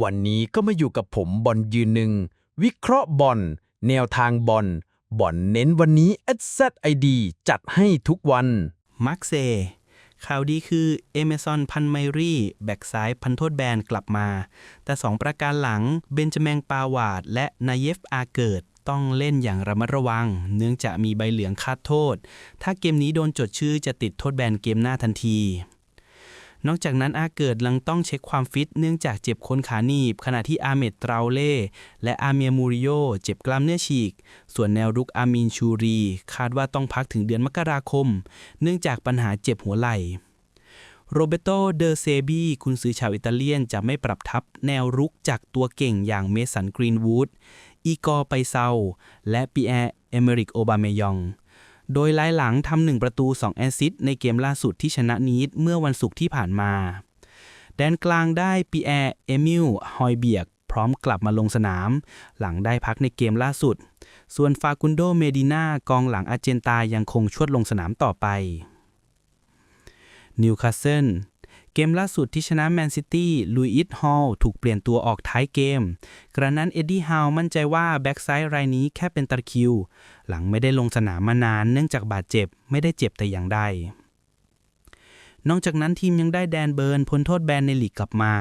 วันนี้ก็มาอยู่กับผมบอลยืนหนึ่ง วิเคราะห์บอลแนวทางบอลบอลเน้นวันนี้ SZID จัดให้ทุกวันมาร์กเซ ข่าวดีคือเอเมซอนพันไมรี่ แบ็กซ้ายพันโทษแบนกลับมา แต่สองประการหลังเบนจามิงปาวาด และนายเยฟอาเกิดต้องเล่นอย่างระมัดระวัง เนื่องจากมีใบเหลืองคาดโทษ ถ้าเกมนี้โดนจดชื่อจะติดโทษแบนเกมหน้าทันที นอกจากนั้นอาเกิดยังต้องเช็คความฟิตเนื่องจากเจ็บโคนขาหนีบ ขณะที่อาเมดตราเล่และอาเมียมูริโยเจ็บกล้ามเนื้อฉีก ส่วนแนวรุกอามินชูรี คาดว่าต้องพักถึงเดือนมกราคม เนื่องจากปัญหาเจ็บหัวไหล่โรเบโต เดอเซบีคุณซื้อชาวอิตาเลียนจะไม่ปรับทับแนวรุกจากตัวเก่งอย่างเมสันกรีนวูดอีกอร์ไปเซาและปีแอร์เอเมริกโอบาเมยอง โดยไลยหลังทำหนึ่งประตู 2 แอสซิสในเกมล่าสุดที่ชนะนีดเมื่อวันศุกร์ที่ผ่านมา แดนกลางได้ปีแอร์เอมิลฮอยเบียก พร้อมกลับมาลงสนาม หลังได้พักในเกมล่าสุด ส่วนฟากุนโดเมดินากองหลังอาร์เจนตายังคงชวดลงสนามต่อไปนิวคาสเซิล เกมล่าสุดที่ชนะแมนซิตี้ลุยอิสฮอลถูกเปลี่ยนตัวออกท้ายเกม กระนั้นเอ็ดดี้ฮาวมั่นใจว่าแบ็กไซด์รายนี้แค่เป็นตะคิว หลังไม่ได้ลงสนามมานานเนื่องจากบาดเจ็บไม่ได้เจ็บแต่อย่างใดนอกจากนั้นทีมยังได้แดนเบิร์นพ้นโทษแบนในลีกกลับมา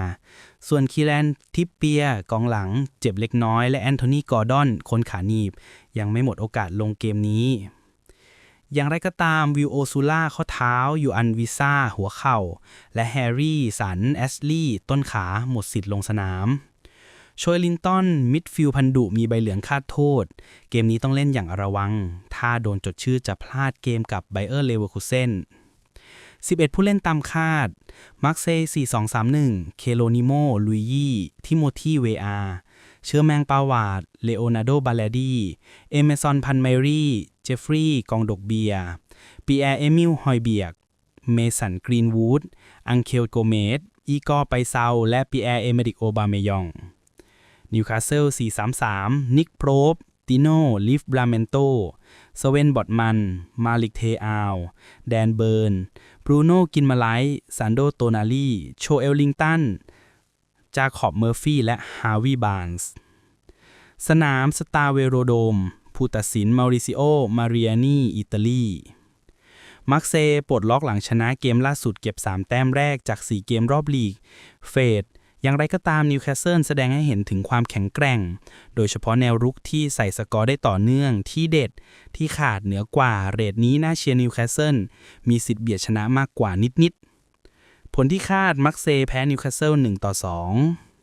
ส่วนคีแลนทิปเปียกองหลัง เจ็บเล็กน้อย และแอนโทนีกอร์ดอนคนขาหนีบ ยังไม่หมดโอกาสลงเกมนี้ อย่างไรก็ตามวิวโอซูล่าข้อเท้าอยูอันวิซ่าหัวเข่า และแฮร์รี่ สัน แอสลีย์ต้นขาหมดสิทธิ์ลงสนามโชยลินตันมิดฟิลพันดุมีใบเหลืองคาดโทษ เกมนี้ต้องเล่นอย่างระวัง ถ้าโดนจดชื่อจะพลาดเกมกับไบเออร์เลเวอร์คูเซน11 ผู้เล่นตามคาด มาร์เซ4231 เคโลนิโม ลุยยี่ ทิโมธีเวอา เชอร์แมงปาวาด เลโอนาร์โด บาเลดี เอเมซอน พันเมรี เจฟฟรีย์กองดกเบียปีแอร์เอมิลฮอยเบียกเมสันกรีนวูดอังเคลโกเมสอีกอไปเซาและปีแอร์เอเมริกโอบาเมยองนิวคาสเซิล 433 นิกโพรบติโนลิฟบราเมนโตสเวนบอตมัน มาลิกเทอาวแดนเบิร์น บรูโน่กินมาไลท์ซันโดโตนาลีโชเอลลิงตัน จาขอบเมอร์ฟี่ และฮาวิบานส์ สนามสตาร์เวโรโดม ผู้ตัดสินมาริซิโอ มาเรียนีอิตาลีมักเซปลดล็อกหลังชนะเกมล่าสุดเก็บ 3 แต้มแรกจาก 4 เกมรอบลีก เฟดอย่างไรก็ตามนิวคาสเซิลแสดงให้เห็นถึงความแข็งแกร่ง โดยเฉพาะแนวรุกที่ใส่สกอร์ได้ต่อเนื่องที่เด็ดที่ขาดเหนือกว่าเรทนี้น่าเชียร์นิวคาสเซิลมีสิทธิ์เบียดชนะมากกว่านิดๆผลที่คาดมักเซแพ้นิวคาสเซิล1ต่อ2